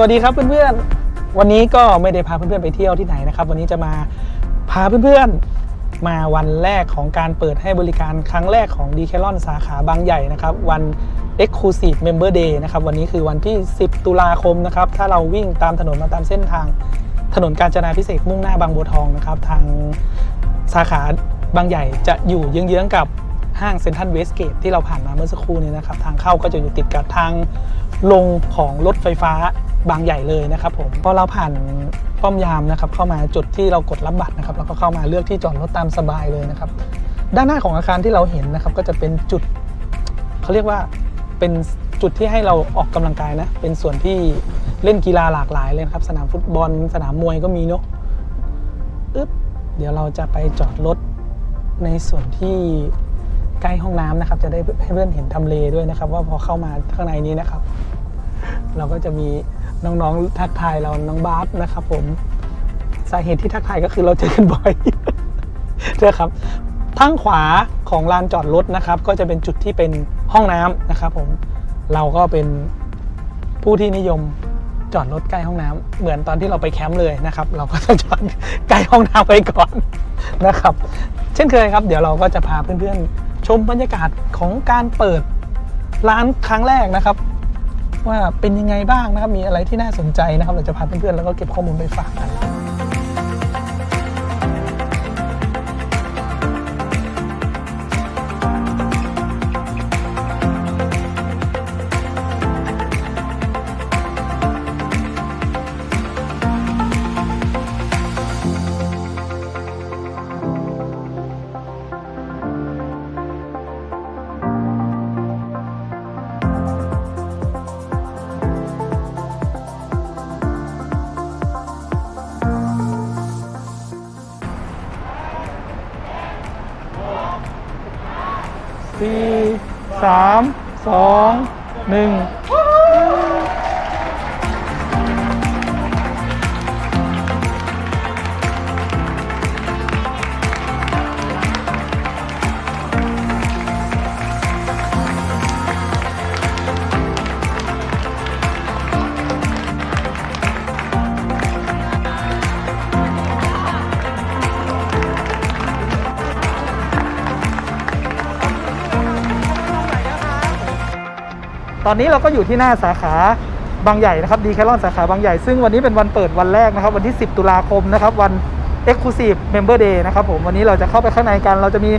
วัสดีครับเพื่อนๆ วันนี้ก็ไม่ได้พาเพื่อนๆไปเที่ยวที่ไหนนะครับ วันนี้จะมาพาเพื่อนๆ มาวันแรกของการเปิดให้บริการครั้งแรกของ d ีแคลอนสาขาบางใหญ่นะครับ วัน Exclusive Member Day นะครับวันนี้คือวันที่ 10 ตุลาคมนะครับ ถ้าเราวิ่งตามถนนมาตามเส้นทาง ถนนกาญจนาพิเศษมุ่งหน้าบางบัวทองนะครับ ทางสาขาบางใหญ่จะอยู่เยื้องๆกับห้างเซ็นทรัลเวสเกตที่เราผ่านมาเมื่อสักครู่นี้นะครับ ทางเข้าก็จะอยู่ติดกับทางลงของรถไฟฟ้า บางใหญ่เลยนะครับผมพอเราผ่านป้อมยามนะครับเข้ามาจุดที่เรากดรับบัตรนะครับแล้วก็เข้ามาเลือกที่จอดรถตามสบายเลยนะครับ ด้านหน้าของอาคารที่เราเห็นนะครับก็จะเป็นจุดเขาเรียกว่าเป็นจุดที่ให้เราออกกำลังกายนะเป็นส่วนที่เล่นกีฬาหลากหลายเลยนะครับ สนามฟุตบอล สนามมวยก็มีเนาะอึ๊บเดี๋ยวเราจะไปจอดรถในส่วนที่ใกล้ห้องน้ำนะครับ จะได้ให้เพื่อนเห็นทำเลด้วยนะครับ ว่าพอเข้ามาข้างในนี้นะครับ เราก็จะมี น้องๆทักทายเราน้องบาสนะครับผมสาเหตุที่ทักทายก็คือเราเจอกันบ่อยนะครับทางขวาของลานจอดรถนะครับ ก็จะเป็นจุดที่เป็นห้องน้ำนะครับผมเราก็เป็นผู้ที่นิยมจอดรถใกล้ห้องน้ำเหมือนตอนที่เราไปแคมป์เลยนะครับ เราก็จะจอดใกล้ห้องน้ำไปก่อนนะครับ เช่นเคยครับ เดี๋ยวเราก็จะพาเพื่อนๆชมบรรยากาศของการเปิดร้านครั้งแรกนะครับ ว่าเป็นยังไงบ้างนะครับ มีอะไรที่น่าสนใจนะครับ เราจะพาเพื่อนๆแล้วก็เก็บข้อมูลไปฝากกัน อนนี้เราก็อยู่ที่หน้าสาขาบางใหญ่นะครับดีแคลอนสาขาบางใหญ่ ซึ่งวันนี้เป็นวันเปิดวันแรกนะครับ วันที่ 10 ตุลาคมนะครับ วัน Exclusive Member Day นะครับผมวันนี้เราจะเข้าไปข้างในกัน เราจะมี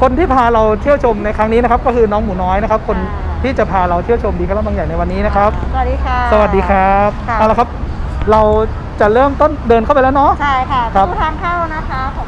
คนที่พาเราเที่ยวชมในครั้งนี้นะครับ ก็คือน้องหมูน้อยนะครับ คนค่ะที่จะพาเราเที่ยวชมดีแคลอนบางใหญ่ในวันนี้นะครับ สวัสดีค่ะ สวัสดีครับค่ะ เอาละครับ เราจะเริ่มต้นเดินเข้าไปแล้วเนาะ ใช่ค่ะครับ ตู้ทางเข้านะคะของ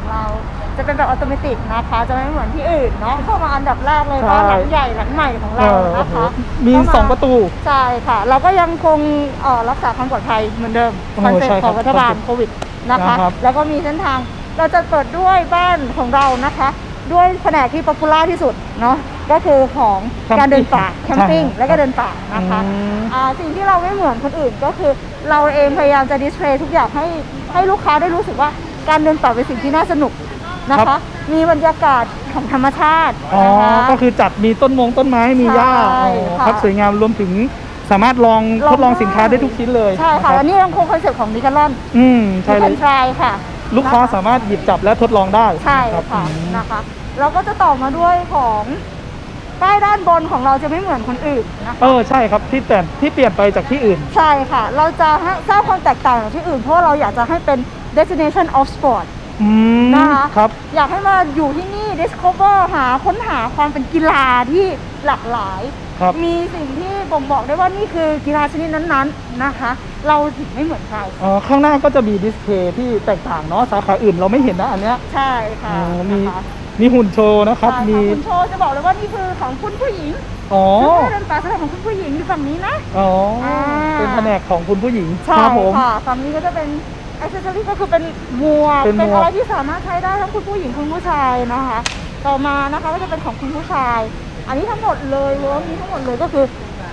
เรา จะเป็นแบบออโตเมติกนะคะ จะไม่เหมือนที่อื่นเนาะเข้ามาอันดับแรกเลยใช่บ้านหลังใหญ่หลังใหม่ของเอเราอโอ้นะโหคะมีเข้าา สองประตู ใช่ค่ะ เราก็ยังคงเอ่อรักษาความปลอดภัยเหมือนเดิมโอ้คอนเซ็ปใช่ต์คขรัอบงรัฐบาลโควิดนะคะ นะครับแล้วก็มีเส้นทางเราจะเปิดด้วยบ้านของเรานะคะ ด้วยแผนกที่ป๊อปปูล่าที่สุดเนาะก็คือของการเดินป่าแคมปิ้งใช่และก็เดินป่านะคะอืม อ่าสิ่งที่เราไม่เหมือนคนอื่นก็คือ เราเองพยายามจะดิสเพลย์ทุกอย่างให้ให้ลูกค้าได้รู้สึกว่าการเดินป่าเป็นสิ่งที่น่าสนุก นะครัคะ บ มีบรรยากาศของธรรมชาติอ๋อ นะคะ ก็คือจัดมีต้นมงต้นไม้มีหญ้าใช่อ๋อค่ะครับสวยงามรวมถึงสามารถลองลองทดลองได้ สินค้าได้ทุกชิ้นเลยใช่ค่ะนรับอันนี้ยังคงคอนเซ็ปต์ของดิคาลอนอืมใช่ดิเลคัยนทรายค่ะ ลูกค้านะคะสามารถหยิบจับและทดลองได้ใช่รับค่ะอืม นะคะ เราก็จะต่อมาด้วยของป้ายด้านบนของเราจะไม่เหมือนคนอื่นนะคะ เออใช่ครับที่แต่ที่เปลี่ยนไปจากที่อื่น ใช่ค่ะ เราจะให้สร้างความแตกต่างจากที่อื่น เพราะว่าเราอยากจะให้เป็น destination of sport อืมนะคะครับ อยากให้มาอยู่ที่นี่ discover หาค้นหาความเป็นกีฬาที่หลากหลาย ครับ มีสิ่งที่บ่งบอกได้ว่านี่คือกีฬาชนิดนั้นๆนะคะ เราถึงไม่เหมือนใครอ๋อข้างหน้าก็จะมีดิสเพลย์ที่แตกต่างเนาะสาขาอื่นเราไม่เห็นนะอันเนี้ยใช่ค่ะอ๋อมีนะคะ มีหุ่นโชว์นะครับ ใช่มี ค่ะคุณโชว์จะบอกเลยว่านี่คือของคุณผู้หญิงอ๋อคือเดินป่าสำหรับของคุณผู้หญิงอยู่ฝั่งนี้นะ อ๋ออ่าเป็นแผนกของคุณผู้หญิงใช่ครับผม ค่ะฝั่งนี้ก็จะเป็น อ c เซ s ซอรี่ก็คือเป็นหมวก เป็นหมวก เป็นอะไรที่สามารถใช้ได้ทั้งคุณผู้หญิงคุณผู้ชายนะคะ ต่อมานะคะก็จะเป็นของคุณผู้ชาย อันนี้ทั้งหมดเลยเวิร์กนี้ทั้งหมดเลยก็คือ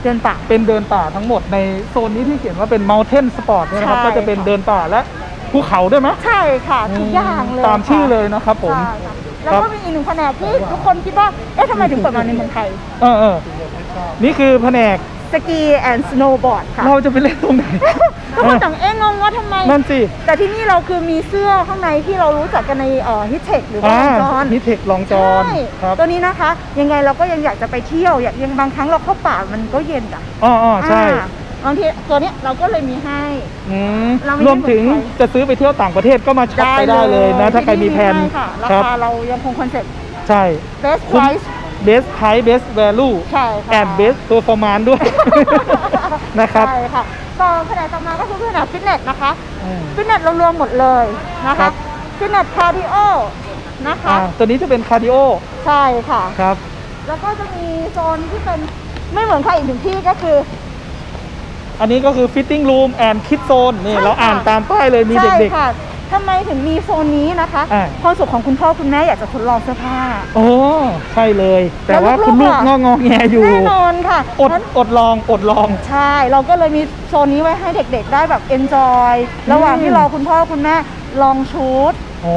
เดินป่า เป็นเดินป่าทั้งหมดในโซนนี้ที่เขียนว่าเป็น mountain sport เนี่ยนะครับ ใช่ ก็จะเป็นค่ะเดินป่าและภูเขาด้วยไหมใช่ค่ะทุกอย่างเลยตามชื่อเลยนะครับผม ใช่ค่ะแล้วก็มีอีกหนึ่งแผนกที่ทุกคนคิดว่า เอ๊ะทำไมถึงเปิดมาในเมืองไทย เออเออนี่คือแผนก สกีแอนด์สโนว์บอร์ดค่ะเราจะไปเล่นตรงไหนทุกคนต่างเอ๊ะงงว่าทำไม นั่นสิ แต่ที่นี่เราคือมีเสื้อข้างในที่เรารู้จักกันในเอ่อฮิตเทคหรือว่าอ่าจอนนิเทคลองจอนใช่ครับตัวนี้นะคะ ยังไงเราก็ยังอยากจะไปเที่ยวอยากยังบางครั้งเราเข้าป่ามันก็เย็นอะอ๋ออ๋อใช่อ่าบางทีตัวเนี้ยเราก็เลยมีให้อืมเราไม่รวมถึงได้เหมือนใครจะซื้อไปเที่ยวต่างประเทศก็มาช็อปไปได้เลยนะ ถ้าใครมีแผนที่ให้ค่ะราครับคาเรายังคงคอนเซ็ปต์ใช่ best คุ้ม price best price best value ใช่ค่ะ and best performance ด้วย นะครับ ใช่ค่ะต่อแผนกต่อมาก็คือแผนกฟิตเนสนะคะ อืม ฟิตเนสเรารวมหมดเลยนะครัคะ บ ฟิตเนสคาร์ดิโอนะคะ อ่าตัวนี้จะเป็นคาร์ดิโอใช่ค่ะ ครับ แล้วก็จะมีโซนที่เป็นไม่เหมือนใครอีกหนึ่งที่ก็คือ อันนี้ก็คือ fitting room and kid zone นี่ใช่เราอ่านค่ะตามป้ายเลยมีใช่เด็กค่ะ ทำไมถึงมีโซนนี้นะคะอ่า ความสุขของคุณพ่อคุณแม่อยากจะทดลองเสื้อผ้าๆโอ้ใช่เลย แต่ว่าแล้วลูกๆคุณลูกล่ะ งองงแงอยู่ แน่นอนค่ะอดงั้นอดลองอดลอง ใช่ เราก็เลยมีโซนนี้ไว้ให้เด็กๆ ได้แบบ enjoy ระหว่างที่รอคุณพ่อคุณแม่ลองชุด อ๋อ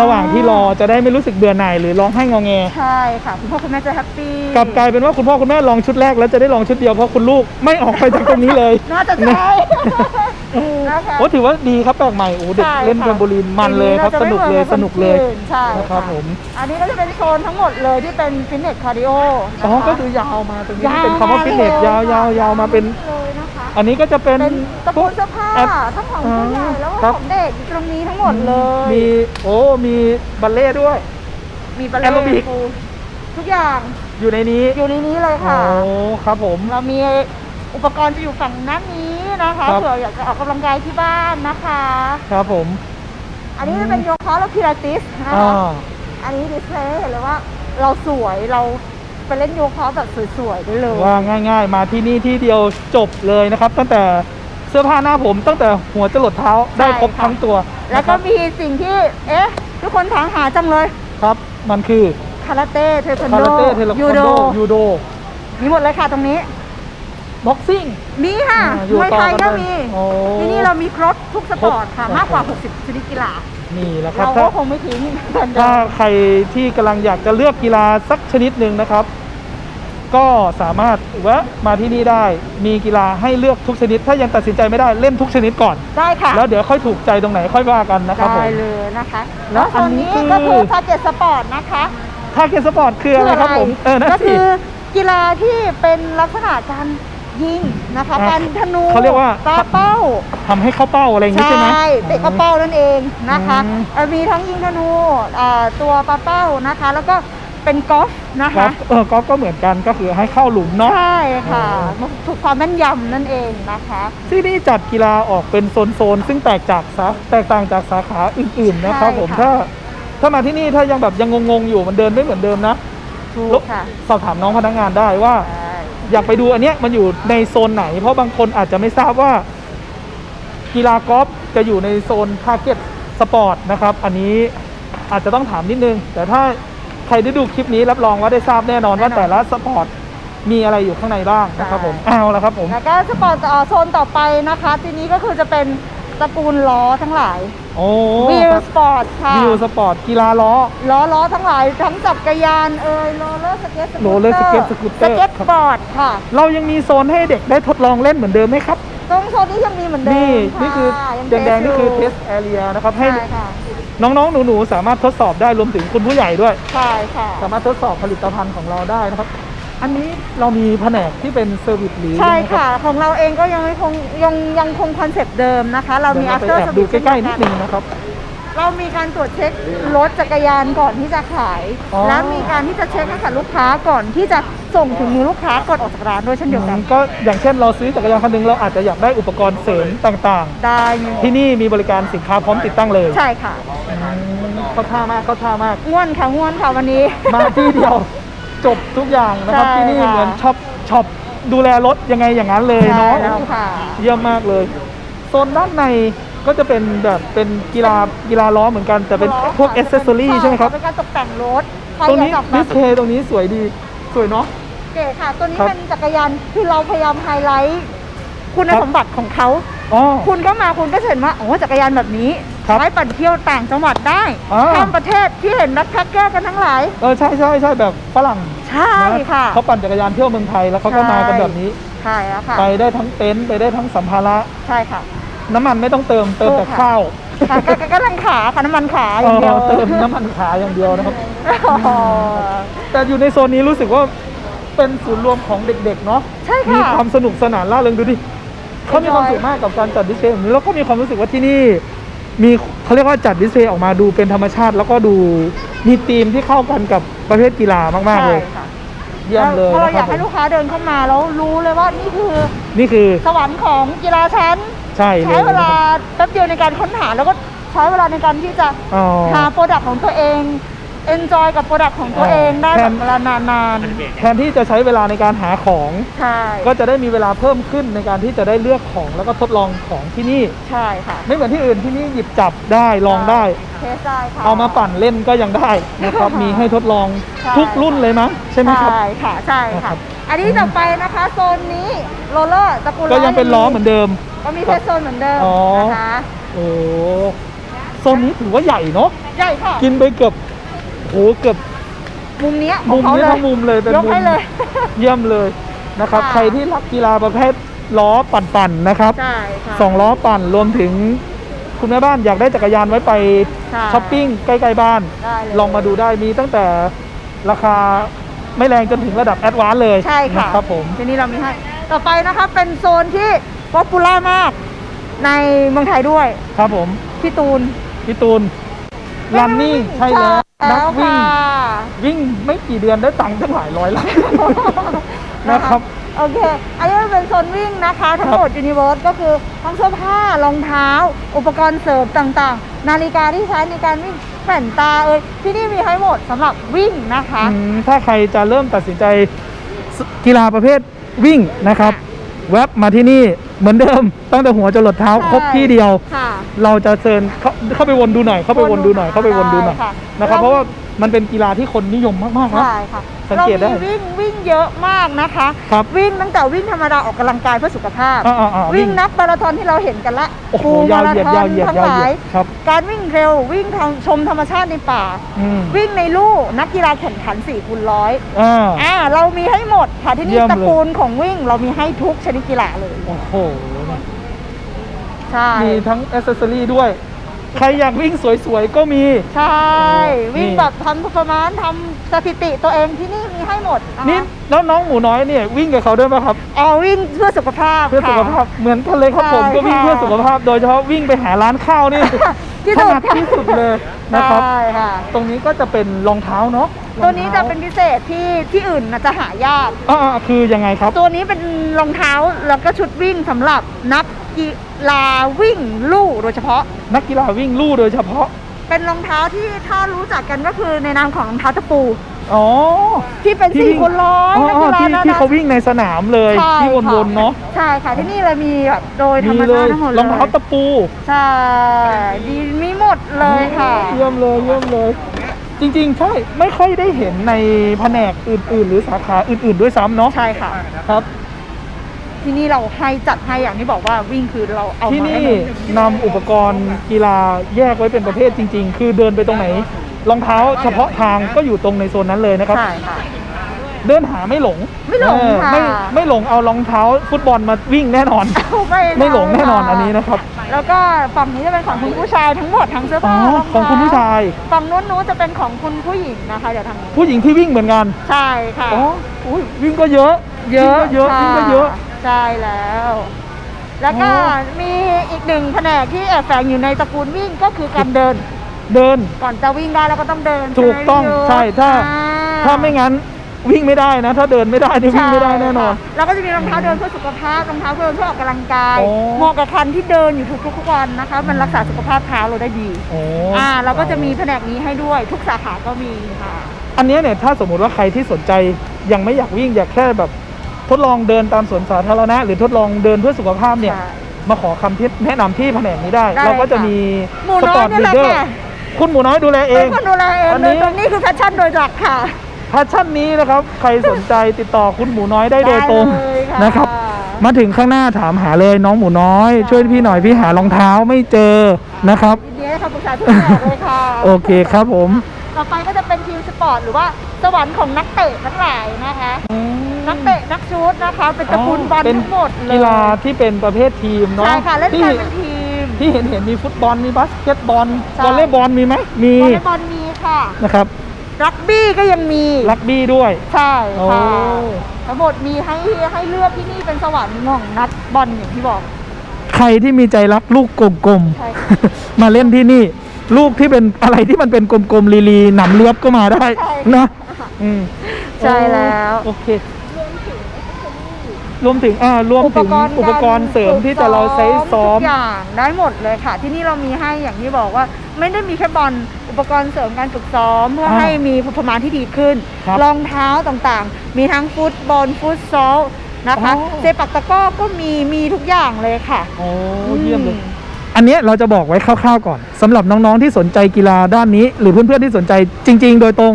ระหว่างที่รอจะได้ไม่รู้สึกเบื่อหน่ายหรือร้องไห้งอแง ใช่ค่ะ คุณพ่อคุณแม่จะแฮปปี้กลับกลายเป็นว่าคุณพ่อคุณแม่ลองชุดแรกแล้วจะได้ลองชุดเดียวเพราะคุณลูกไม่ออกไปจากตรงนี้เลย น่าจะใช่นะคะ โอ้ถือว่าดีครับแปลกใหม่โอ้เด็กใช่เล่นค่ะแทมโบลีนมันเลยครับทีสนุกเลยราจะสนุกเลยไม่หมือใช่นะครับะผม อันนี้ก็จะเป็นโซนทั้งหมดเลยที่เป็นฟิตเนสคาร์ดิโออ๋อก็คือยาวมาตรงนี้เป็นคำว่าฟิตเนสยาวยาวยาวมาเป็น เลยนะคะ อันนี้ก็จะเป็น เป็นตะปูเสื้อผ้าแอปทั้งของผู้ใหญ่แล้วก็ครับของเด็กอยู่ตรงนี้ทั้งหมดเลยมีโอ้มีบัลเล่ต์ด้วย มีบัลแอโรบิเล่กฟูทุกอย่างอยู่ในนี้อยู่ในนี้เลยโอ้ค่ะครับผม เรามีอุปกรณ์จะอยู่ฝั่งด้านนี้ นะคะครับ เผื่ออยากจะออกกำลังกายที่บ้านนะคะ ครับผมอันนี้จะเป็นโยคะและพิลาทิสนะอ่าคะอันนี้ดิสเพลย์เห็นเลยว่าเราสวยเราไปเล่นโยคะแบบสวยๆได้เลยว่าง่าย ๆ มาที่นี่ที่เดียวจบเลยนะครับ ตั้งแต่เสื้อผ้าหน้าผมตั้งแต่หัวจรดเท้าได้ครบทั้งตัวแล้วก็นะครับมีสิ่งที่ เอ๊ะ ทุกคนถามหาจังเลยครับ มันคือคาราเต้เทควันคาโดราเต้เทเลคยูวันโดโดยูโด มีหมดเลยค่ะตรงนี้ บ็อกซิ่ง มีค่ะอ่าอยู่มวยไทยต่อกัก็นเลยมีโอ้ที่นี่เรามีครบทุกสปอร์ตค่ะ ครบ มากกว่าโอ้โห60 ชนิดกีฬา นี่แหละครับเราถ้า ก็คงไม่ทิ้งเหมือนเดิถ้ามใครที่กำลังอยากจะเลือกกีฬาสักชนิดหนึ่งนะครับ ก็สามารถแวะมาที่นี่ได้ มีกีฬาให้เลือกทุกชนิด ถ้ายังตัดสินใจไม่ได้เล่นทุกชนิดก่อน ได้ค่ะ แล้วเดี๋ยวค่อยถูกใจตรงไหนค่อยว่ากันนะครับผได้ม เลยนะคะ แล้วโซนอันนี้นี้คือก็คือทาเก็ตสปอร์ตนะคะถ้าเกมสปอร์ตคืออะไรครับผม เออนั่นก็สิ คือกีฬาที่เป็นลักษณะการ ยิงนะคะอะการธนูเขาเรียกว่า ปาเป้าทำให้เข้าเป้าอะไรอย่างนี้ใช่ไหมเตะเข้าเป้านั่นเองนะคะอืมเอ่อมีทั้งยิงธนูอ่าตัวปาเป้านะคะ แล้วก็เป็นกอล์ฟนะกอคะล์ฟเออกอล์ฟก็เหมือนกันก็คือให้เข้าหลุมเนาะใช่ค่ะอ๋อถูกความแม่นยำนั่นเองนะคะที่นี่จัดกีฬาออกเป็นโซนๆซึ่งแตกจากสาแตกต่างจากสาขาอื่นๆนะครับใช่ผมค่ะถ้าถ้ามาที่นี่ถ้ายังแบบยังงงๆอยู่มันเดินไม่เหมือนเดิมนะถูกค่ะสอบถามน้องพนักงานได้ว่าใช่ อยากไปดูอันเนี้ยมันอยู่ในโซนไหน เพราะบางคนอาจจะไม่ทราบว่า กีฬากอล์ฟจะอยู่ในโซนทาร์เก็ตสปอร์ตนะครับ อันนี้อาจจะต้องถามนิดนึง แต่ถ้าใครได้ดูคลิปนี้รับรองว่าได้ทราบแน่นอนว่าแต่ละสปอร์ตมีอะไรอยู่ข้างในบ้างนะครับผมเอาละครับผม แล้วก็สปอร์ตเอ่อโซนต่อไปนะคะ ทีนี้ก็คือจะเป็นตระกูลล้อทั้งหลาย โอ้วิวสปอร์ตค่ะวิวสปอร์ตกีฬาล้อ ล้อล้อทั้งหลายทั้งจักรยานเอ่ยโรลเลอร์สเก็ตสกูตเตอร์ roller skate สกูตเตอร์สเก็ตบอร์ดค่ะ เรายังมีโซนให้เด็กได้ทดลองเล่นเหมือนเดิมไหมครับตรงโซนนี้ยังมีเหมือนเดิมนี่ะนี่คือยังแดงๆนี่คือยู่เทสแอเรียนะครับให้ใช่ค่ะน้องๆ หนูๆ สามารถทดสอบได้รวมถึงคุณผู้ใหญ่ด้วย ใช่ค่ะ สามารถทดสอบผลิตภัณฑ์ของเราได้นะครับ อันนี้เรามีแผนกที่เป็นเซอร์วิสหรือใช่ยังไงรับค่ะ ของเราเองก็ยังไม่คงยังยังคงคอนเซปต์เดิมนะคะ เรามีเดี๋ยวเราไป after แอบดู service ใกล้ๆนิดนึงนะครับ เรามีการตรวจเช็ครถจักรยานก่อนที่จะขายอ๋อแล้วมีการที่จะเช็คให้กับลูกค้าก่อนที่จะส่งถึงมือลูกค้าก่อนออกจากร้านด้วยเช่นเดียวกัน ก็อย่างเช่นเราซื้อจักรยานคันหนึงเราอาจจะอยากได้อุปกรณ์เสริมต่างได้มีหมๆดที่นี่มีบริการสินค้าพร้อมติดตั้งเลย ใช่ค่ะอืมเข้าท่ามากเข้าท่ามากง่วนค่ะง่วนค่ะวันนี้ มาที่เดียว จบทุกอย่างนะครับใช่ที่นี่ค่ะ เหมือนช็อปช็อปดูแลรถยังไงอย่างนั้นเลยเนาะ ใช่แล้วค่ะ เยี่ยมมากเลย โซนด้านในก็จะเป็นแบบเป็นกีฬากีฬาล้อเหมือนกันแต่เป็นพวกอ c เซสซอรี่ใช่ไหมครับ เป็นการตกแต่งรถใครตรงอยากนี้กลับดิมาสเพย์ตรงนี้สวยดีสวยเนาะ เก๋ค่ะ ตัวนี้ครับเป็นจักรยานคือเราพยายามไฮไลท์ คุณครับ สมบัติของเขา อ๋อ คุณก็มาคุณก็จะเห็นว่าโอ้จักรยานแบบนี้ ครับใช้ปั่นเที่ยวต่างจังหวัดได้อ่า ข้ามประเทศที่เห็นนักแพ็กเกอร์กันทั้งหลาย เออใช่ใช่ใช่แบบฝรั่งใช่นค่ะ เขาปั่นจักรยานเที่ยวเมืองไทยแล้วเขาก็ใช่มากันแบบนี้ ใช่แล้วค่ะ ไปได้ทั้งเต็นท์ไปได้ทั้งสัมภาระ ใช่ค่ะ น้ำมันไม่ต้องเติมเติมแต่ถูกค่ะ ข้าวค่ะก็ก็ก็ลังขาค่ะน้ำมันขาอย่างเดียวเออเติมน้ำมันขาอย่างเดียวนะครับอ๋อแต่อยู่ในโซนนี้รู้สึกว่าเป็นศูนย์รวมของเด็กๆเนาะใช่มีค่ะความสนุกสนานล่าเริงดูดิเขามีความสุขมากกับการจัดดิสเพลย์แบบนี้แล้วก็มีความรู้สึกว่าที่นี่ มีเขาเรียกว่าจัดดิสเพลย์ออกมาดูเป็นธรรมชาติ แล้วก็ดูมีธีมที่เข้ากันกับประเภทกีฬามากๆเลยใช่ค่ะเยี่ยมเลยพราะเรานะอครัยาบกให้ผมลูกค้าเดินเข้ามาแล้วรู้เลยว่านี่คือนี่คือสวรรค์ของกีฬาชั้น ใช่เลยใช้เวลาแป๊บเดียวในการค้นหาแล้วก็ใช้เวลาในการที่จะอ๋อหาโปรดักต์ของตัวเอง enjoy กับโปรดักต์ของตัวเองได้แทแบนบเวลานานแทนที่จะใช้เวลาในการหาของ ๆ ใช่ก็จะได้มีเวลาเพิ่มขึ้นในการที่จะได้เลือกของแล้วก็ทดลองของที่นี่ ใช่ค่ะไม่เหมือนที่อื่นที่นี่หยิบจับได้ลองได้ เทสได้ค่ะ เอามาปั่นเล่นก็ยังได้นะครับ มีให้ทดลองใช่ ทุกรุ่นเลยมั้งใช่ไหมครับ ใช่ค่ะใช่นะครัค่ะ บ อันนี้ต่อไปนะคะโซนนี้โรลเลอร์ตระกูลก็ยังเป็นล้อเหมือนเดิม ก็มีเทสโซนเหมือนเดิมอ๋อ นะคะโอ้โซนนี้ถือว่าใหญ่เนาะใหญ่ค่ะกินไปเกือบ โหเกือบมุมเนี้ยขอมุงมเขานี้เลยทั้งมุมเลยเป็นยกมุมให้เลยเยี่ยมเลยนะครับ ค่ะ ใครที่รักกีฬาประเภทล้อปั่นๆนะครับใช่ค่ะ สองล้อปั่นรวมถึงคุณแม่บ้านอยากได้จักรยานไว้ไปใช่ช้อปปิ้งใกล้ๆบ้าน ได้เลยลองมาดูได้มีตั้งแต่ราคาไม่แรงจนถึงระดับแอดวานซ์เลยใช่ค่ะนะครับผม ทีนี้เรามีให้ ต่อไปนะคะเป็นโซนที่ป๊อปปูล่ามากในเมืองไทยด้วย ครับผมพี่ตูน พี่ตูนรันนี่ใช่แล้ว นักวิ่งค่ะวิ่งไม่กี่เดือนได้ตังค์ตั้งหลายร้อยล้านนะครับ โอเค อันนี้เป็นโซนวิ่งนะคะ ทั้งหมดยูนิเวิร์สก็คือทั้งเสื้อผ้ารองเท้า อุปกรณ์เสริมต่างๆ นาฬิกาที่ใช้ในการวิ่งแผ่นตาเอ้ยที่นี่มีให้หมดสำหรับวิ่งนะคะอืมถ้าใครจะเริ่มตัดสินใจสกีฬาประเภทวิ่งนะครับ แวบมาที่นี่เหมือนเดิมตั้งแต่หัวจรดเท้าใช่ครบที่เดียวค่ะ เราจะเชิญเข้าเข้าไปวนดูหน่อย เข้าไปวนดูหน่อย เข้าไปวนดูหน่อยได้ค่ะนะครับเพราะว่ามันเป็นกีฬาที่คนนิยมมากๆนะ ใช่ค่ะสังเกตได้รามีวิ่งวิ่งเยอะมากนะคะ ครับ วิ่งตั้งแต่วิ่งธรรมดาออกกำลังกายเพื่อสุขภาพ อ่าอ่าวิ่วิ่งงนักมาราธอนที่เราเห็นกันละโอ้โหฟูลยาวมาราเหยียดธอนยาวเหยียดทั้งยาวหเหยีลายยดครับ การวิ่งเร็ววิ่งทางชมธรรมชาติในป่า อืมวิ่งในลู่นักกีฬาแข่งขัน4คูณร้อยอ่า อ่าเรามีให้หมดค่ะที่เยี่นี่ยมเลย ตระกูลของวิ่งเรามีให้ทุกชนิดกีฬาเลย โอ้โห ใช่ มีทั้งอ c เซสซอรี่ด้วย ใครอยากวิ่งสวยๆ ก็มี ใช่นี่วิ่งแบบทำ performance ทำสถิติตัวเองที่นี่มีให้หมดะคะนี่แล้วน้องหมูน้อยเนี่ยวิ่งกับเขาด้วยป่ะครับ เอาวิ่งเพื่อสุขภาพเพื่อสุขภาพค่ะ เหมือนกันเลยครับผมใช่ก็วิ่งค่ะ เพื่อสุขภาพ โดยเฉพาะวิ่งไปหาร้านข้าวนี่ที่ถสุดนัดที่สุดเลยนะครับ ใช่ค่ะ ตรงนี้ก็จะเป็นรองเท้าเนาะตัวนี้จะเป็นพิเศษที่ที่อื่นน่ะจะหายาก อ่าๆคือยังไงครับ ตัวนี้เป็นรองเท้าแล้วก็ชุดวิ่งสำหรับนักกี ฬาวิ่งลู่โดยเฉพาะ นักกีฬาวิ่งลู่โดยเฉพาะ เป็นรองเท้าที่ถ้ารู้จักกันก็คือในนามของรองเท้าตะปู อ๋อ ที่เป็นที่สี่วิ่ง คนร้อยอ๋อนักกีฬาที่นะที่เขาวิ่งในสนามเลยใช่ที่วค่ะนๆเนาะใช่ค่ะที่นี่เรามีแบบโดยธรรมเลชายติทั้งหมดเลยรองเท้าตะปูใช่ดีมีหมดเลยค่ะ เยี่ยมเลยเยี่ยมเลย จริงๆ ใช่ไม่ค่อยได้เห็นในแผนกอื่น ๆ หรือสาขาอื่น ๆ ด้วยซ้ำเนาะใช่ค่ะ ครับ ที่นี่เราให้จัดให้อย่างที่บอกว่าวิ่งคือเราเอาที่มาให้นี่หมดนำอุปกรณ์กีฬาแยกไว้เป็นประเภทจริง ๆ คือเดินไปตรงไหนรองเท้าเฉพาะทางก็อยู่ตรงในโซนนั้นเลยนะครับ ใช่ค่ะ เดินหาไม่หลงไม่หลงเออค่ะ ไม่ไม่หลงเอารองเท้าฟุตบอลมาวิ่งแน่นอน ไม่ไม่หลงแน่นอนอันนี้นะครับ แล้วก็ฝั่งนี้จะเป็นของคุณผู้ชายทั้งหมดทั้งเสื้ออ๋อผ้ารองเท้าของคุณผู้ชาย ฝั่งนู้นนู้นจะเป็นของคุณผู้หญิงนะคะเดี๋ยวทางนี้ผู้หญิงที่วิ่งเหมือนกัน ใช่ค่ะ อ๋ออุ้ยวิ่งก็เยอะ เยอะวิ่งก็เยอะค่วิ่งก็เยอะ ใช่แล้ว แล้วก็อ๋อมีอีกหนึ่งแผนกที่แอบแฝงอยู่ในตระกูลวิ่งก็คือการเดิน เดิน ก่อนจะวิ่งได้เราก็ต้องเดินถูกต้องใช่ไหมใช่ถ้าอ่ถ้าไม่งั้นวิ่งไม่ได้นะ ถ้าเดินไม่ได้นี่วิ่งไม่ได้แน่นอนใช่ค่ะแล้วก็จะมีรองเท้าเดินเพื่อสุขภาพรองเท้าเดินเพื่อออกกำลังกายโอ้เหมาะกับคันที่เดินอยู่ทุกๆวันนะคะ มันรักษาสุขภาพเท้าเราได้ดีโอ้อ่าเราก็จะมีแผนกนี้ให้ด้วยทุกสาขาก็มีค่ะ อันเนี้ยเนี่ยถ้าสมมุติว่าใครที่สนใจยังไม่อยากวิ่งอยากแค่แบบ ทดลองเดินตามสวนสาธารณะ หรือทดลองเดินเพื่อสุขภาพเนี่ยใช่มาขอคำทิศแนะนำที่แผนกนี้ได้ ได้เราก็จะค่ะมีหมูสน้ปออยร์ตนี่ลีแหละเดอร์ค่ะ คุณหมูน้อยดูแลเอเป็ง นคนดูแลเองอันเลนี้ยตรงนี้คือแฟชั่นโดยหลักค่ะแพชชั่นนี้นะครับ ใครสนใจติดต่อคุณหมูน้อยได้โดยตรงได้เลยค่ะนะครับ มาถึงข้างหน้าถามหาเลยน้องหมูน้อย ค่ะ ช่วยพี่หน่อยพี่หารองเท้าไม่เจอนะครับ ยินดีให้คำปรึกษาทุกอย่างเลยค่ะ โอเคครับผม ต่อไปก็จะเป็นทีมสปอร์ตหรือว่าสวรรค์ของนักเตะทั้งหลายนะคะนักเตะนักชูตนะคะเป็นตระกูลบอลเป็นทั้งหมดเลยกีฬาที่เป็นประเภททีมเนาะใช่ค่ะเล่นที่กันเป็นทีม ที่เห็นเห็นมีฟุตบอลมีบาสเกตบอลใช่ วอลเลย์บอลมีไหมมีวอลเลย์บอลมีค่ะนะครับรักบี้ก็ยังมีรักบี้ด้วย ใช่โอ้ค่ะทั้งหมดมีให้ให้เลือกที่นี่เป็นสวรรค์ของนักบอลอย่างที่บอก ใครที่มีใจรักลูกกลมใช่ค่ะๆมาเล่นที่นี่ ลูกที่เป็นอะไรที่มันเป็นกลมๆลีๆหนำเลือบก็มาได้ใช่นะอืมใช่แล้ว โอเครวมถึงอ่ารวมถึงอุปกรณ์เสริมที่จะเราใช้ซ้อมทุกอย่างได้หมดเลยค่ะ ที่นี่เรามีให้อย่างที่บอกว่า ไม่ได้มีแค่บอลอุปกรณ์เสริมการฝึกซ้อมเพื่ออ่าให้มีพัฒนาที่ดีขึ้นครับรองเท้าต่างๆ มีทั้งฟุตบอลฟุตซอลนะคะอ๋อเซปักตะกร้อก็มีมีทุกอย่างเลยค่ะ โอ้เยี่ยมเลย อันเนี้ยเราจะบอกไว้คร่าวๆก่อนสำหรับน้องๆที่สนใจกีฬาด้านนี้ หรือเพื่อนๆที่สนใจจริง ๆ โดยตรง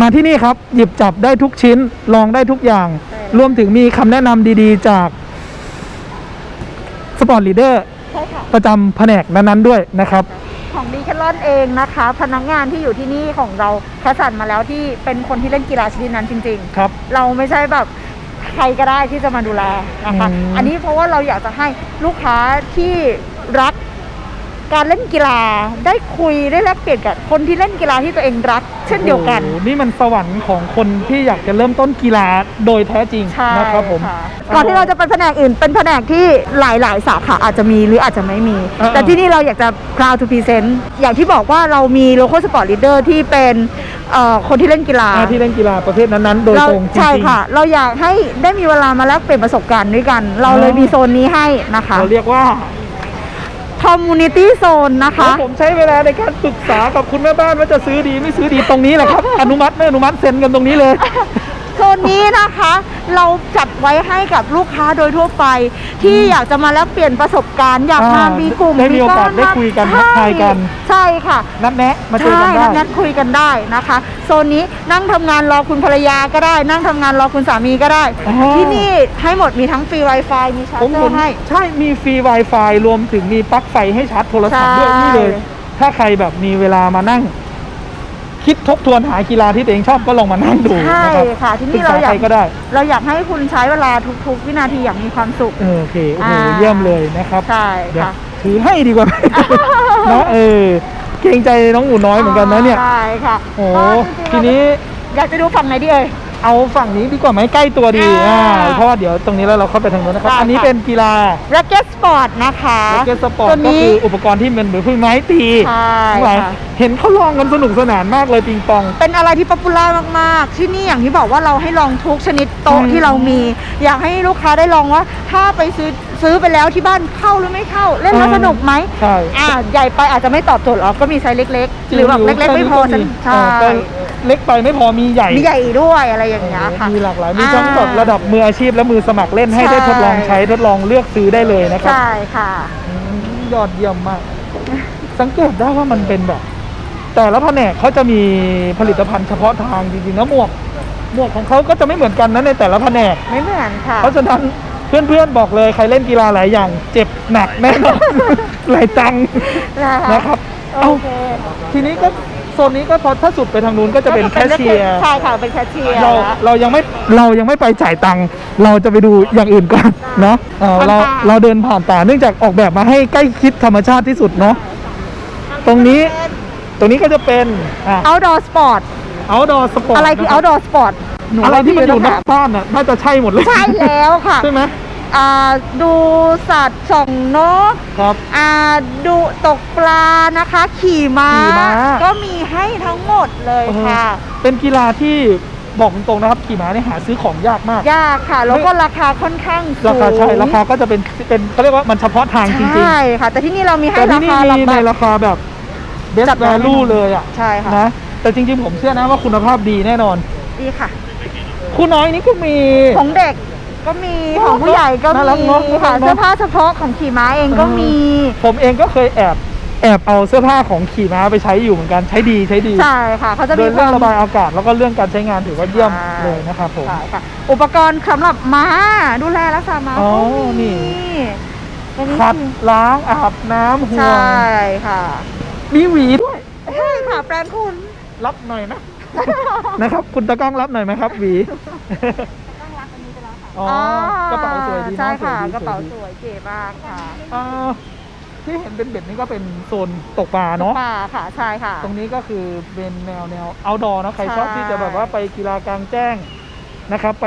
มาที่นี่ครับ หยิบจับได้ทุกชิ้นลองได้ทุกอย่างใช่รวมถึงมีคำแนะนำดีๆ จากสปอร์ตลีดเดอร์ใช่ค่ะประจำแผนกนั้นๆด้วยนะครับของดีแคลอนเองนะคะ พนักงานที่อยู่ที่นี่ของเราคัดสรรมาแล้วที่เป็นคนที่เล่นกีฬาชนิดนั้นจริง ๆ ครับ เราไม่ใช่แบบ ใครก็ได้ที่จะมาดูแลนะคะอืมอันนี้เพราะว่าเราอยากจะให้ลูกค้าที่รัก การเล่นกีฬาได้คุยได้แลกเปลี่ยนกับคนที่เล่นกีฬาที่ตัวเองรัก เช่นเดียวกัน โอ้โหนี่มันสวรรค์ของคนที่อยากจะเริ่มต้นกีฬาโดยแท้จริงใช่นะครับผม ค่ะก่อนที่เราจะไปแผนกอื่น เป็นแผนกที่หลาย ๆ สาขาอาจจะมีหรืออาจจะไม่มี เออ แต่ที่นี่เราอยากจะ proud to present อย่างที่บอกว่าเรามี local sport leader ที่เป็นเอ่อคนที่เล่นกีฬาอ่าที่เล่นกีฬาประเภทนั้นๆ โดยเราตรงจริงๆ ใช่ค่ะ เราอยากให้ได้มีเวลามาแลกเปลี่ยนประสบการณ์ด้วยกัน เราเลยอ๋อมีโซนนี้ให้นะคะ เราเรียกว่า community zone นะคะ ผมใช้เวลาในการปรึกษากับคุณแม่บ้านว่าจะซื้อดีไม่ซื้อดีตรงนี้แหละครับ อนุมัติไม่อนุมัติเซ็นกันตรงนี้เลย โซนนี้นะคะ เราจัดไว้ให้กับลูกค้าโดยทั่วไป ที่อยากจะมาแลกเปลี่ยนประสบการณ์อยากมาอ่ามีกลุ่มได้มีโอกาสก้นได้คุยกันทักทายกัน ใช่ค่ะ นัดแนะมาเจอใช่กันได้นัดคุยกันได้นะคะ โซนนี้นั่งทำงานรอคุณภรรยาก็ได้ นั่งทำงานรอคุณสามีก็ได้ อ๋อ ที่นี่ให้หมดมีทั้งฟรี Wi-Fi มีชาผร์มจเจอเห็นร์ให้ ใช่มีฟรี Wi-Fi รวมถึงมีปลั๊กไฟให้ชาร์จโทรศัพท์ด้วยใช่ นี่เลย ถ้าใครแบบมีเวลามานั่ง คิดทบทวนหากีฬาที่ตัวเองชอบก็ลองมานั่งดูใช่นะครับค่ะที่ปรึนี่กเราษาอยาใคกรก็ได้เราอยากให้คุณใช้เวลาทุกๆ วินาทีอย่างมีความสุข เออโอเคโอ้โหอ่า เยี่ยมเลยนะครับใช่เดี๋ยวค่ะ ถือให้ดีกว่า เนาะเออเกรงใจน้องหมูน้อยเหมือนกันนะเนี่ย ใช่ค่ะโอ้ก็ทีจริงๆนี้ อยากจะดูฝั่งไหนดีเอ่ย เอาฝั่งนี้ดีกว่าไหมใกล้ตัวดีอ่าอ่าเพราะว่าเดี๋ยวตรงนี้แล้วเราเข้าไปทางโน้นนะครับ ได้อันนี้ค่ะ เป็นกีฬา Racket Sport นะคะแร็กเก็ตสปอร์ตตัวก็นี้ คืออุปกรณ์ที่เป็นเหมือนพึ่งไม้ตีใช่ทั้งหลายค่ะ เห็นเขาลองกันสนุกสนานมากเลยปิงปอง เป็นอะไรที่ป๊อปปูล่ามาก ๆ ที่นี่อย่างที่บอกว่าเราให้ลองทุกชนิดโต๊ะอืมที่เรามี อยากให้ลูกค้าได้ลองว่า ถ้าไปซื้อซื้อไปแล้วที่บ้านเข้าหรือไม่เข้า เล่นแล้วสนุกไหมใช่อ่าใหญ่ไปอาจจะไม่ตอบโจทย์หรอกก็มีไซส์เล็ก ๆ หรือแบบเล็ก ๆ ไม่พอแค่ฉันนี้ก็มีใช่เออแต่เล็กไปไม่พอมีใหญ่มีใหญ่ด้วยอะไรอย่างเงี้ยค่ะมีหลากหลายมีอ่าทั้งแบบระดับมืออาชีพและมือสมัครเล่นให้ใช่ได้ทดลองใช้ทดลองเลือกซื้อได้เลยนะครับใช่ค่ะอืมยอดเยี่ยมมาก สังเกตได้ว่ามันเป็นแบบ แต่ละแผนกเขาจะมีผลิตภัณฑ์เฉพาะทางจริงๆนะหมวกหมวกของเขาก็จะไม่เหมือนกันนะในแต่ละแผนกไม่เหมือนค่ะเพราะฉะนั้น เพื่อนๆบอกเลยใครเล่นกีฬาหลายอย่าง เจ็บหนักแน่นอน หลายตังค์นะคะนะครับโอเอ้าเคทีนี้ก็โซนนี้ก็พอถ้าสุดไปทางนู้นก็จะเป็นแคชเชียร์ ใช่ค่ะเป็นแคชเชียร์เราเรายังไม่เรายังไม่ไปจ่ายตังค์เราจะไปดูอย่างอื่นก่อนเนาะเอ่อเราผ่านป่าเราเดินผ่านป่าเนื่องจากออกแบบมาให้ใกล้คิดธรรมชาติที่สุดเนาะตรงนี้ตรงนี้ก็จะเป็นอะ outdoor sport outdoor sport อะไรคือ outdoor sport หนูอะไรที่มันอยู่นต้องกบ้านน่ะน่าจะใช่หมดเลยใช่แล้วค่ะ ใช่ไหมอ่าดูสัตว์ส่องนกครับ อ่าดูตกปลานะคะ ขี่ม้า ขี่ม้า ก็มีให้ทั้งหมดเลยค่ะเออเป็นกีฬาที่บอกตรงๆนะครับขี่ม้าเนี่ยหาซื้อของยากมาก ยากค่ะ แล้วก็ราคาค่อนข้างสูงราคาใช่ราคาก็จะเป็นเป็นเขาเรียกว่ามันเฉพาะทางจริงใช่ค่ะ แต่ที่นี่เรามีๆให้แต่ราที่นี่คามีลำในบากราคาแบบ best จับได้ value เลยอะใช่ค่ะ นะแต่จริงๆผมเชื่อนะว่าคุณภาพดีแน่นอน ดีค่ะ คู่น้อยนี่ก็มี ของเด็กก็มีของผู้ใหญ่ก็น่ารักมีเนอะค่ะน่ารักเนอะ เสื้อผ้าเฉพาะของขี่ม้าเองก็มี ผมเองก็เคยแอบแอบเอาเสื้อผ้าของขี่ม้าไปใช้อยู่เหมือนกันใช้ดีใช้ดีใช่ค่ะเขาจะโดมียคเรื่อวางมระบายอากาศแล้วก็เรื่องการใช้งานถือว่าเยี่ยมใช่เลยนะครับผม ใช่ค่ะอุปกรณ์สำหรับม้าดูแลรักษาม้าอ๋อก็มีนี่ตัวนี้ขัดคือล้างอาบน้ำห่วใช่งค่ะ มีหวีด้วย ใช่ค่ะแปรงคุณ รับหน่อยนะ นะครับ คุณตะกล้องรับหน่อยไหมครับหวีต้องรักอันนี้ไปแล้วค่ะอ๋อกระเป๋าสวยดีนะใช่ค่ะ สวยดีกระเป๋าสวยดีสวยเก๋มากค่ะอ่าที่เห็นเป็นเบ็ดนี่ก็เป็นโซนตกปลาเนาะ ป่าค่ะ ใช่ค่ะ ตรงนี้ก็คือเป็นแนวแนว outdoor เนอะใครใช่ชอบที่จะแบบว่าไปกีฬากลางแจ้งนะครับ ไป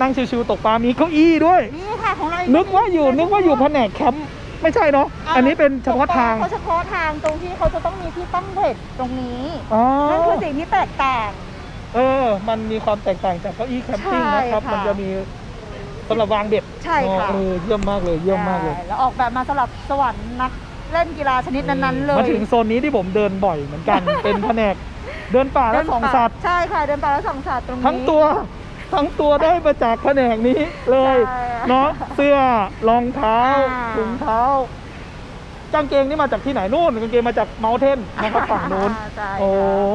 นั่งชิวๆตกปลามีเก้าอี้ด้วย นี่ค่ะของเรา นึกว่าอยู่นึกว่าอยู่แผนกแคมป์ ไม่ใช่เนาะอันนี้เป็นเฉพาะทางเขาเฉพาะทางตรงที่เขาจะต้องมีที่ตั้งเบ็ดตรงนี้อ๋อนั่นคือสิ่งที่แตกต่างเออ มันมีความแตกต่างจากเก้าอี้แคมปิ้งใช่นะครับค่ะมันจะมีสำหรับวางเบ็ดใช่ค่ะอ๋อเออเยี่ยมมากเลยเยี่ยมมากเลยใช่แล้วออกแบบมาสำหรับสวรรค์นักเล่นกีฬาชนิดนั้นๆเลยมาถึงโซนนี้ที่ผมเดินบ่อยเหมือนกัน เป็นแผนกเดินป่าและสองสัตว์ใช่ค่ะเดินป่าและสองสัตว์ตรงนี้ทั้งตัว ทั้งตัวได้มาจากแผนกนี้เลยใช่เนาะเสื้อรองเท้าอ่า ถุงเท้ากางเกงนี่มาจากที่ไหนนู่นกางเกงมาจากเมลเทนนะครับฝั่งนู้นใช่โอ้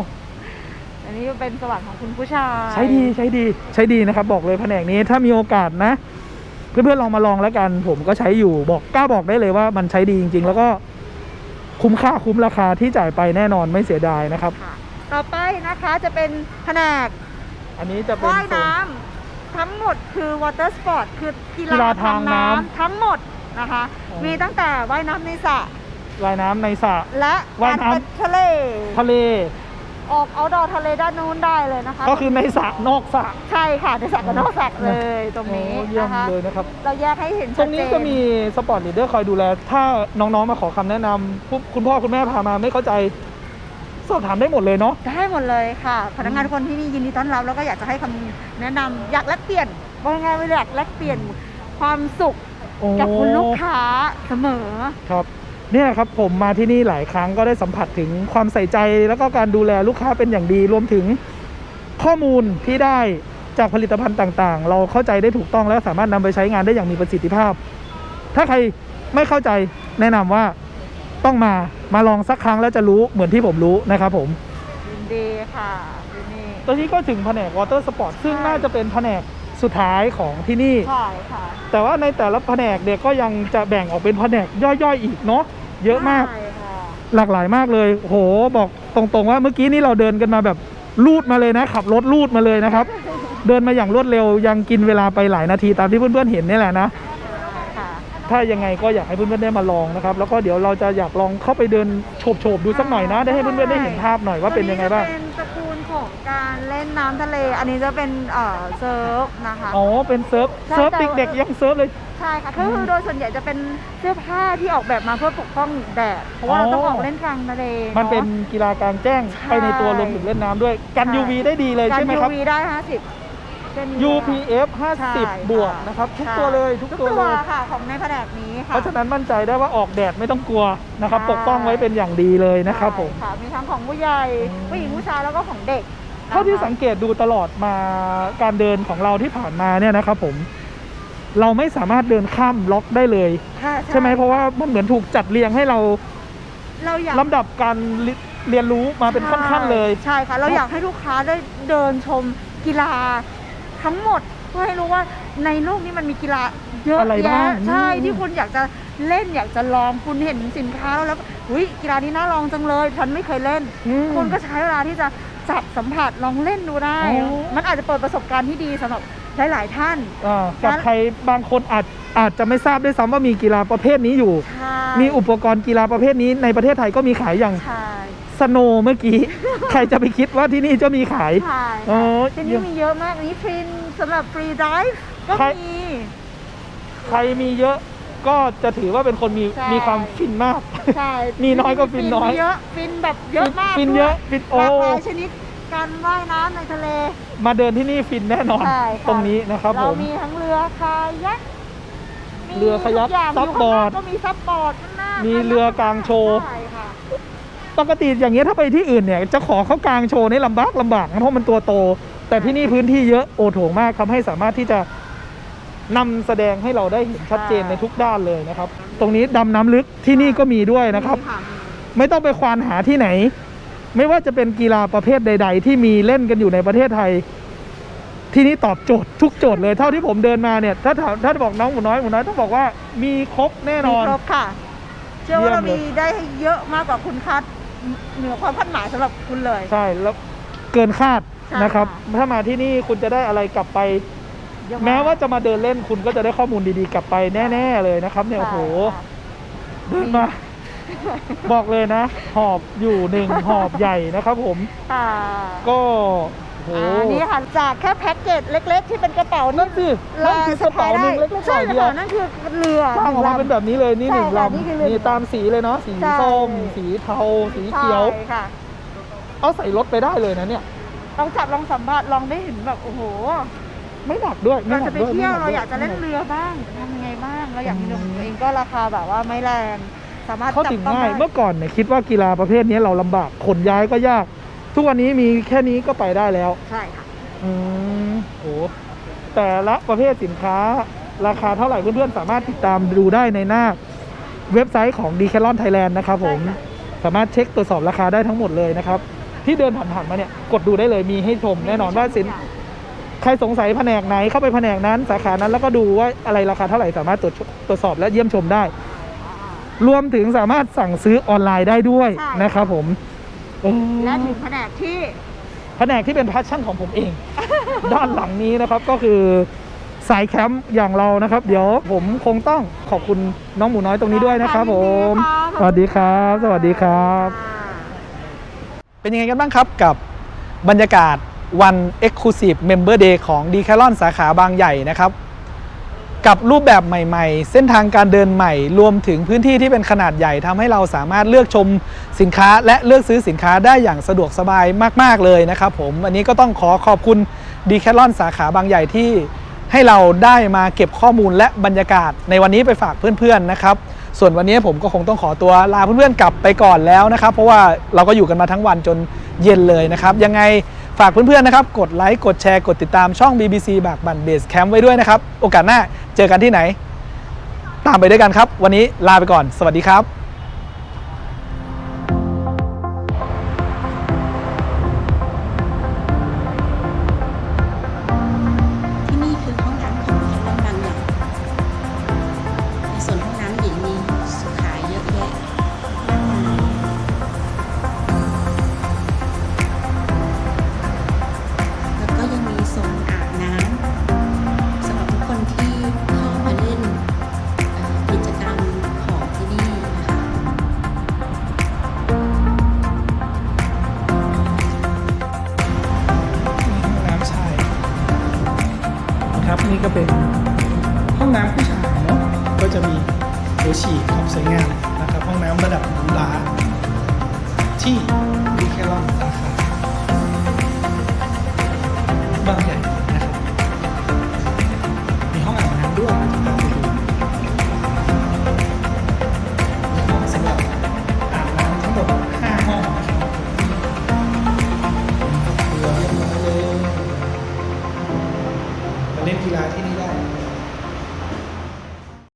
ค่ะอันนี้เป็นสวรรค์ของคุณผู้ชายใช้ดีใช้ดีใช้ดีนะครับ บอกเลยแผนกนี้ถ้ามีโอกาสนะ เพื่อนๆลองมาลองแล้วกัน ผมก็ใช้อยู่บอกกล้าบอกได้เลยว่ามันใช้ดีจริง ๆ แล้วก็ คุ้มค่าคุ้มราคาที่จ่ายไปแน่นอนไม่เสียดายนะครับ ค่ะต่อไปนะคะจะเป็นแผนก อันนี้จะเป็นว่ายโซนน้ำทั้งหมดคือ water sport คือกีกีฬาฬาทางน้ำทั้งหมดนะคะ อ๋อ มีตั้งแต่ว่ายน้ำในสระว่ายน้ำในสระ และว่ายการน้ำไปทะเล ทะเล ออกเอาดอทะเลด้านนู้นได้เลยนะคะก็คือในสระนอกสระใช่ค่ะในสระกับนอกสระเลยตรงนี้โอ้เยี่ยมนะคะ เลยนะครับ เราแยกให้เห็นตชัรดงเจนี้นก็มีสปอร์ตลีดเดอร์คอยดูแล ถ้าน้องๆมาขอคำแนะนำผู้คุณพ่อคุณแม่พามาไม่เข้าใจ สอบถามได้หมดเลยเนาะ ได้หมดเลยค่ะ พนักงานทุกคนที่นี่ยินดีต้อนรับแล้วก็อยากจะให้คำแนะนำอยากแลกเปลี่ยนว่าไงไม่อยากแลกเปลี่ยนความสุขโอ้กับคุณลูกค้าเสมอ ครับ เนี่ยครับผมมาที่นี่หลายครั้งก็ได้สัมผัสถึงความใส่ใจแล้วก็การดูแลลูกค้าเป็นอย่างดีรวมถึงข้อมูลที่ได้จากผลิตภัณฑ์ต่างๆ เราเข้าใจได้ถูกต้องและสามารถนำไปใช้งานได้อย่างมีประสิทธิภาพ ถ้าใครไม่เข้าใจแนะนำว่า ต้องมามาลองสักครั้งแล้วจะรู้เหมือนที่ผมรู้นะครับผมยินดีค่ะยินดีตอนนี้ก็ถึงแผนกวอเตอร์สปอร์ตซึ่งใช่น่าจะเป็นแผนกสุดท้ายของที่นี่ ใช่ค่ะแต่ว่าในแต่ละแผนกเนี่ยก็ยังจะแบ่งออกเป็นแผนกย่อยๆอีกเนาะเยอะมาก ใช่ค่ะหลากหลายมากเลยโหบอกตรงๆว่าเมื่อกี้นี่เราเดินกันมาแบบลูดมาเลยนะขับรถลูดมาเลยนะครับ เดินมาอย่างรวดเร็วยังกินเวลาไปหลายนาทีตามที่เพื่อนๆเห็นนี่แหละนะค่ะ ถ้ายังไงก็อยากให้เพื่อนๆได้มาลองนะครับ แล้วก็เดี๋ยวเราจะอยากลองเข้าไปเดินโฉบๆดูสักหน่อยนะ ได้ให้เพื่อนๆได้เห็นภาพหน่อยว่าเป็นยังไงบ้าง ตัวนี้จะเป็นตระกูลของการเล่นน้ำทะเล อันนี้จะเป็นเอ่อเซิร์ฟนะคะ อ๋อ เป็นเซิร์ฟใช่เซิร์ฟแต่เด็กๆยังเซิร์ฟเลย ใช่ค่ะก็คือโดยส่วนใหญ่จะเป็นเสื้อผ้าที่ออกแบบมาเพื่อปกป้องแดด เพราะว่าอ๋อเราต้องออกเล่นกลางทะเลมันเป็นอะกีฬากลางแจ้งใช่ไปในตัวรวมถึงเล่นน้ำด้วย กันใช่ UV ได้ดีเลยกันใช่ไหมครับ UV ได้50 เช่นนี้ UPF ใช่50 บวกนะครับ ทุกใช่ตัวเลยทุกทุกตัวตัวเลย ค่ะ ของในแผนกนี้ค่ะเพราะฉะนั้นมั่นใจได้ว่าออกแดดไม่ต้องกลัวนะครับใช่ปกป้องไว้เป็นอย่างดีเลยนะครับผม ใช่ค่ะ มีทั้งของผู้ใหญ่อืม ผู้หญิงผู้ชายแล้วก็ของเด็กนะคะเท่าที่สังเกตดูตลอดมาการเดินของเราที่ผ่านมาเนี่ยนะครับผม เราไม่สามารถเดินข้ามล็อกได้เลย ค่ะใช่ไหมเพราะว่ามันเหมือนถูกจัดเรียงให้เราเราอยาก ลำดับการเรีเรียนรู้มาเป็นขั้นๆเลย ใช่ค่ะ เราอยากให้ลูกค้าได้เดินชมกีฬา ทั้งหมดเพื่อให้รู้ว่าในโลกนี้มันมีกีฬาเยอะอะไรบ้างแยะใช่อืม ที่คุณอยากจะเล่นอยากจะลองคุณเห็นสินค้าแล้วแล้วอุ้ยกีฬานี้น่าลองจังเลยฉันไม่เคยเล่น อืม คุณก็ใช้เวลาที่จะจับสัมผัสลองเล่นดูได้ อ๋อ มันอาจจะเปิดประสบการณ์ที่ดีสำหรับหลาย ๆ ท่าน อ่ากับใครบางคนอาจอาจจะไม่ทราบด้วยซ้ำว่ามีกีฬาประเภทนี้อยู่ ใช่มีอุปกรณ์กีฬาประเภทนี้ในประเทศไทยก็มีขายอย่าง ใช่ สโนว์เมื่อกี้ ใครจะไปคิดว่าที่นี่จะมีขาย ใช่อ๋อ ค่ะที่นี่มีเยอะมากอันนี้ฟรีนสำหรับฟรีดิฟก็ใคร มี ใครมีเยอะก็จะถือว่าเป็นคนมีใช่ มีความฟินมาก ใช่มีน้อยก็ฟินน้อย เยอะฟินแบบเยอะมากฟินเยอะฟินหโอ้ลากหลายชนิดการว่ายน้ำในทะเล มาเดินที่นี่ฟินแน่นอน ใช่ค่ะตรงนี้นะครับผเราม มีทั้งเรือคายักเรือคายักมีทุอย่างซับบอร์ดยู่ข้างหน้าก็มีซับบอร์ดข้างหน้ามีมีเรือกลางโชว์ ใช่ค่ะ ปกติอย่างเงี้ยถ้าไปที่อื่นเนี่ยจะขอเขากลางโชว์นี่ลำบากลำบากนะเพราะมันตัวโต แต่ที่นี่พื้นที่เยอะโอโถงมากทำให้สามารถที่จะนำแสดงให้เราได้เห็นชัดเจนในทุกด้านเลยนะครับ ตรงนี้ดำน้ำลึกที่นี่ก็มีด้วยนะครับ ไม่ต้องไปควานหาที่ไหน ไม่ว่าจะเป็นกีฬาประเภทใด ๆ ที่มีเล่นกันอยู่ในประเทศไทย ที่นี่ตอบโจทย์ทุกโจทย์เลยเท่าที่ผมเดินมาเนี่ย ถ้าถามถ้าบอกน้องหมูน้อยหมูน้อยต้องบอกว่ามีครบแน่นอนมีครบค่ะ เชื่อว่าเรามีได้เยอะมากกว่าคุณคัด เหนือความคาดหมายสำหรับคุณเลย ใช่แล้วเกินคาดใช่นะครับค่ะถ้ามาที่นี่คุณจะได้อะไรกลับไป เยอะกแม้ว่าจะมาเดินเล่นคุณก็จะได้ข้อมูลดีๆกลับไปแน่ ๆ เลยนะครับ เนี่ยโอ้โหใช่ค่ะเดินมา บอกเลยนะ หอบอยู่หนึ่งหอบใหญ่นะครับผม ค่ะ ก็โอ้โหอ่านี่ค่ะจากแค่แพ็กเกจเล็ก ๆ ที่เป็นกระเป๋านั่นี่นสินั่นคือกระเป๋าหนึ่งเล็กๆใช่ใส่กระเดียวเป๋านั่นคือเรือสร้างออกมาเป็นแบบนี้เลยนี่หนึ่งใช่ค่ะลนี่คือเรือำนี่ตามสีเลยเนาะสีใช่ส้ม สีเทา สีเขียวใช่ค่ะเอาใส่รถไปได้เลยนะเนี่ยลองจับลองสัมผัสลองได้เห็นแบบโอ้โห ไม่หนักด้วยม่เราหนัจะกไปด้วยเที่ยวม่หเราด้อยากจะเล่นเรือบ้างทำยังไงบ้างเราอยากมีเรือของตัวเองก็ราคาแบบว่าไม่แรงสามารถเข้าจับถึงต้องง่ายได้เมื่อก่อนเนี่ยคิดว่ากีฬาประเภทนี้เราลำบากขนย้ายก็ยาก ทุกวันนี้มีแค่นี้ก็ไปได้แล้ว ใช่ค่ะ อืมโอ้แต่ละประเภทสินค้าราคาเท่าไหร่เพื่อนๆ สามารถติดตามดูได้ในหน้าเว็บไซต์ของ Decathlon Thailand นะครับผม ใช่ค่ะ สามารถเช็คตรวจสอบราคาได้ทั้งหมดเลยนะครับ ที่เดินผ่านๆมาเนี่ย กดดูได้เลยมีให้ชมแน่นอนว่าสิน ใครสงสัยแผนกไหนเข้าไปแผนกนั้น สาขานั้นแล้วก็ดูว่าอะไรราคาเท่าไหร่สามารถตรวจตรวจสอบและเยี่ยมชมได้ รวมถึงสามารถสั่งซื้อออนไลน์ได้ด้วยใช่ นะครับผม โอ้และถึงแผนกที่แผนกที่เป็นแพชชั่นของผมเอง ด้านหลังนี้นะครับก็คือสายแคมป์อย่างเรานะครับ เดี๋ยวผมคงต้องขอบคุณน้องหมูน้อยตรงนี้ด้วยนะครับ ผม สวัสดีครับ สวัสดีครับ เป็นยังไงกันบ้างครับกับบรรยากาศวัน Exclusive Member Day ของ d e c a t h l o n สาขาบางใหญ่นะครับ กับรูปแบบใหม่ ๆ เส้นทางการเดินใหม่ รวมถึงพื้นที่ที่เป็นขนาดใหญ่ทำให้เราสามารถเลือกชมสินค้า และเลือกซื้อสินค้าได้อย่างสะดวกสบายมาก ๆ เลยนะครับผมอันนี้ก็ต้องขอขอบคุณ d e c a t h l o n สาขาบางใหญ่ที่ให้เราได้มาเก็บข้อมูลและบรรยากาศในวันนี้ไปฝากเพื่อนๆนะครับ ส่วนวันนี้ผมก็คงต้องขอตัวลาเพื่อนๆกลับไปก่อนแล้วนะครับ เพราะว่าเราก็อยู่กันมาทั้งวันจนเย็นเลยนะครับ ยังไง ฝากเพื่อนๆนะครับ กดไลค์ กดแชร์ กดติดตามช่อง BBC บากบันเบสแคมป์ไว้ด้วยนะครับ โอกาสหน้าเจอกันที่ไหน ตามไปด้วยกันครับ วันนี้ลาไปก่อน สวัสดีครับ